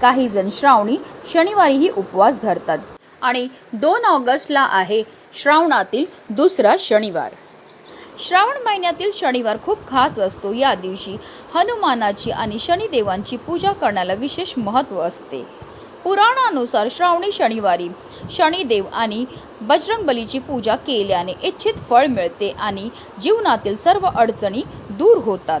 काही जण श्रावणी शनिवारीही उपवास धरतात. आणि दोन ऑगस्टला आहे श्रावणातील दुसरा शनिवार. श्रावण महिन्यातील शनिवार खूप खास असतो. या दिवशी हनुमानाची आणि शनिदेवांची पूजा करण्याला विशेष महत्त्व असते. पुराणानुसार श्रावणी शनिवारी शनिदेव आणि बजरंगबलीची पूजा केल्याने इच्छित फळ मिळते आणि जीवनातील सर्व अडचणी दूर होतात.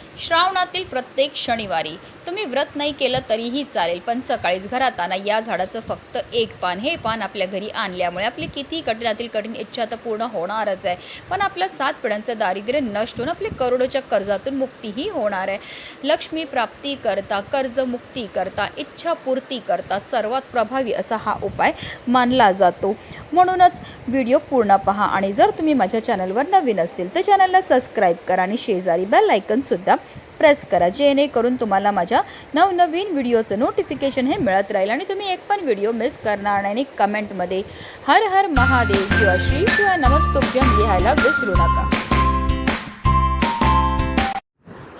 श्रावणातील प्रत्येक शनिवारी तुम्ही व्रत नाही केलं तरीही चालेल पण सकाळीच घरात आणा या झाडाचं फक्त एक पान हे पान आपल्या घरी आणल्यामुळे आपली किती कठीणातील कठीण इच्छा तर पूर्ण होणारच आहे. पण आपलं सात पिढ्यांचं दारिद्र्य नष्ट होऊन आपले करोडोच्या कर्जातून मुक्तीही होणार आहे. लक्ष्मी प्राप्ती करता कर्जमुक्ती करता इच्छापूर्ती करता सर्वात प्रभावी असा हा उपाय मानला जातो. म्हणूनच व्हिडिओ पूर्ण पहा आणि जर तुम्ही माझ्या चॅनलवर नवीन असतील तर चॅनलला सबस्क्राईब करा आणि शेजारी बेल आयकनसुद्धा प्रेस करा. जेणेकरून तुम्हाला माझ्या नवनवीन व्हिडिओचं नोटिफिकेशन हे मिळत राहील आणि तुम्ही एक पण व्हिडिओ मिस करणार नाही. आणि कमेंटमध्ये हर हर महादेव किंवा श्री शिवाय नमस्तुभ्यम लिहायला विसरू नका.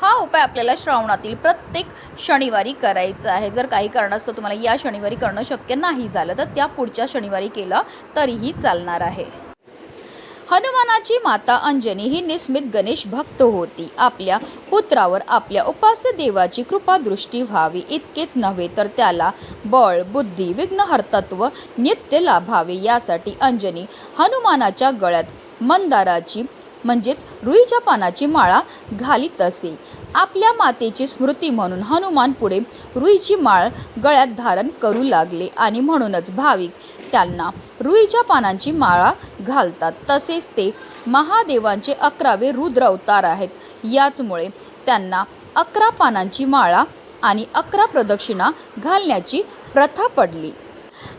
हा उपाय आपल्याला श्रावणातील प्रत्येक शनिवारी करायचा आहे. जर काही कारणास्तव तुम्हाला या शनिवारी करणं शक्य नाही झालं तर त्या पुढच्या शनिवारी केलं तरीही चालणार आहे. हनुमानाची माता अंजनी ही निस्मित गणेश भक्त होती. आपल्या पुत्रावर आपल्या उपास्य देवाची कृपादृष्टी व्हावी. इतकेच नव्हे तर त्याला बळ बुद्धी विघ्नहर्तत्व नित्य लाभावे. यासाठी अंजनी हनुमानाच्या गळ्यात मंदाराची म्हणजेच रुईच्या पानाची माळा घालीत असे. आपल्या मातेची स्मृती म्हणून हनुमान पुढे रुईची माळ गळ्यात धारण करू लागले आणि म्हणूनच भाविक त्यांना रुईच्या पानांची माळा घालतात. तसेच ते महादेवांचे अकरावे रुद्र अवतार आहेत. याचमुळे त्यांना अकरा पानांची माळा आणि अकरा प्रदक्षिणा घालण्याची प्रथा पडली.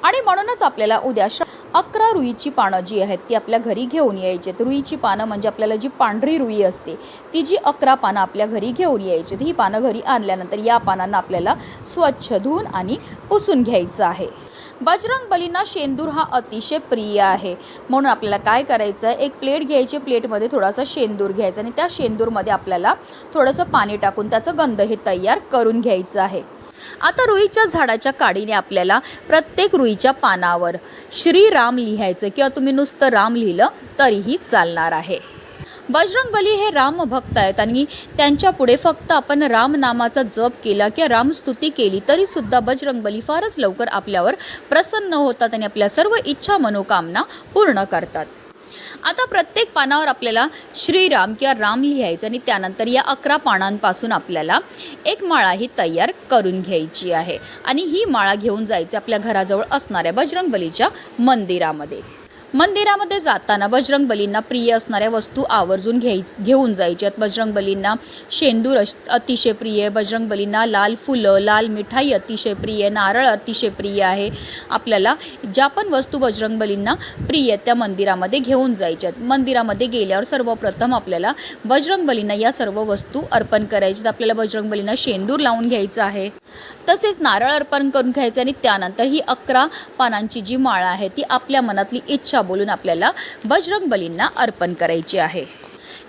आणि म्हणूनच आपल्याला उद्या अकरा रुईची पानं जी आहेत ती आपल्या घरी घेऊन यायची आहेत रुईची पानं म्हणजे आपल्याला जी पांढरी रुई असते ती जी अकरा पानं आपल्या घरी घेऊन यायची ही पानं घरी आणल्यानंतर या पानांना आपल्याला स्वच्छ धुवून आणि पुसून घ्यायचं आहे. बजरंग बलींना शेंदूर हा अतिशय प्रिय आहे. म्हणून आपल्याला काय करायचं आहे एक प्लेट घ्यायची प्लेटमध्ये थोडासा शेंदूर घ्यायचा आणि त्या शेंदूरमध्ये आपल्याला थोडंसं पाणी टाकून त्याचं गंध हे तयार करून घ्यायचं आहे. आता रुईच्या झाडाच्या काडीने आपल्याला प्रत्येक रुईच्या पानावर श्रीराम लिहायचं किंवा तुम्ही नुसतं राम लिहिलं तरीही चालणार आहे. बजरंगबली हे राम भक्त आहेत आणि त्यांच्या पुढे फक्त आपण राम नामाचा जप केला किंवा रामस्तुती केली तरी सुद्धा बजरंगबली फारच लवकर आपल्यावर प्रसन्न होतात आणि आपल्या सर्व इच्छा मनोकामना पूर्ण करतात. आता प्रत्येक पानावर आपल्याला श्रीराम किंवा राम लिहायचं आणि त्यानंतर या अकरा पानांपासून आपल्याला एक माळा ही तयार करून घ्यायची आहे. आणि ही माळा घेऊन जायचं आपल्या घराजवळ असणाऱ्या बजरंगबलीच्या मंदिरामध्ये. मंदिरामध्ये जाताना बजरंगबलींना प्रिय असणाऱ्या वस्तू आवर्जून घ्याय घेऊन जायच्यात बजरंगबलींना शेंदूर अतिशय प्रिय आहे बजरंगबलींना लाल फुलं लाल मिठाई अतिशय प्रिय आहे नारळ अतिशय प्रिय आहे. आपल्याला ज्या पण वस्तू बजरंगबलींना प्रिय आहेत त्या मंदिरामध्ये घेऊन जायच्यात मंदिरामध्ये गेल्यावर सर्वप्रथम आपल्याला बजरंगबलींना या सर्व वस्तू अर्पण करायच्यात आपल्याला बजरंगबलींना शेंदूर लावून घ्यायचं आहे. तसेच नारळ अर्पण करून घ्यायचे आणि त्यानंतर ही अकरा पानांची जी माळ आहे ती आपल्या मनातली इच्छा बोलून आपल्याला बजरंगबलींना अर्पण करायची आहे.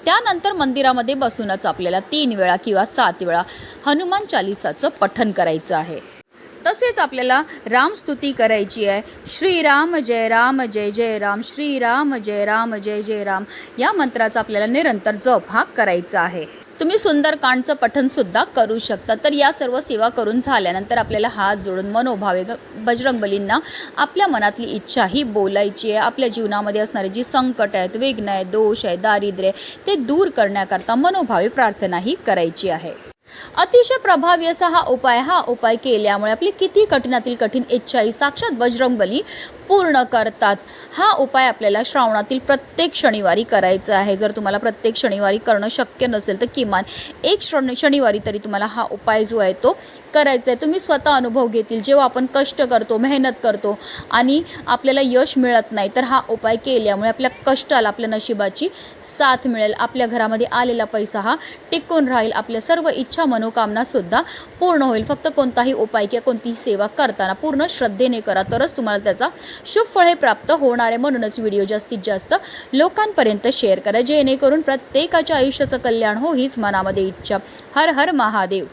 त्यानंतर मंदिरामध्ये बसूनच आपल्याला तीन वेळा किंवा सात वेळा हनुमान चालिसाचं पठण करायचं आहे. तसेच आपल्याला रामस्तुती करायची आहे. श्रीराम जय राम जय जय राम श्रीराम जय राम जय जय राम या मंत्राचा आपल्याला निरंतर जप हा करायचा आहे. तुम्ही सुंदरकांडचं पठनसुद्धा करू शकता. तर या सर्व सेवा करून झाल्यानंतर आपल्याला हात जोडून मनोभावे बजरंगबलींना आपल्या मनातली इच्छा ही बोलायची आहे. आपल्या जीवनामध्ये असणारे जी संकट आहेत विघ्न आहे दोष आहे दारिद्र्य आहे, ते दूर करण्याकरता मनोभावे प्रार्थना ही करायची आहे. अतिशय प्रभावी असा हा उपाय हा उपाय केल्यामुळे आपली किती कठीणातील कठीण इच्छाही साक्षात बजरंगबली पूर्ण करतात. हा उपाय आपल्याला श्रावणातील प्रत्येक शनिवारी करायचा आहे. जर तुम्हाला प्रत्येक शनिवारी करणं शक्य नसेल तर किमान एक शनि शनिवारी तरी तुम्हाला हा उपाय जो आहे तो करायचा आहे. तुम्ही स्वतः अनुभव घेतील. जेव्हा आपण कष्ट करतो मेहनत करतो आणि आपल्याला यश मिळत नाही तर हा उपाय केल्यामुळे आपल्या कष्टाला आपल्या नशिबाची साथ मिळेल. आपल्या घरामध्ये आलेला पैसा हा टिकून राहील. आपल्या सर्व इच्छा मनोकामना सुद्धा पूर्ण होईल. फक्त कोणताही उपाय किंवा कोणतीही सेवा करताना पूर्ण श्रद्धेने करा तरच तुम्हाला त्याचा शुभ फळ हे प्राप्त होणार आहे. म्हणूनच व्हिडिओ जास्तीत जास्त लोकांपर्यंत शेअर करा. जेणेकरून प्रत्येकाच्या आयुष्याचं कल्याण हो हीच मनामध्ये इच्छा. हर हर महादेव.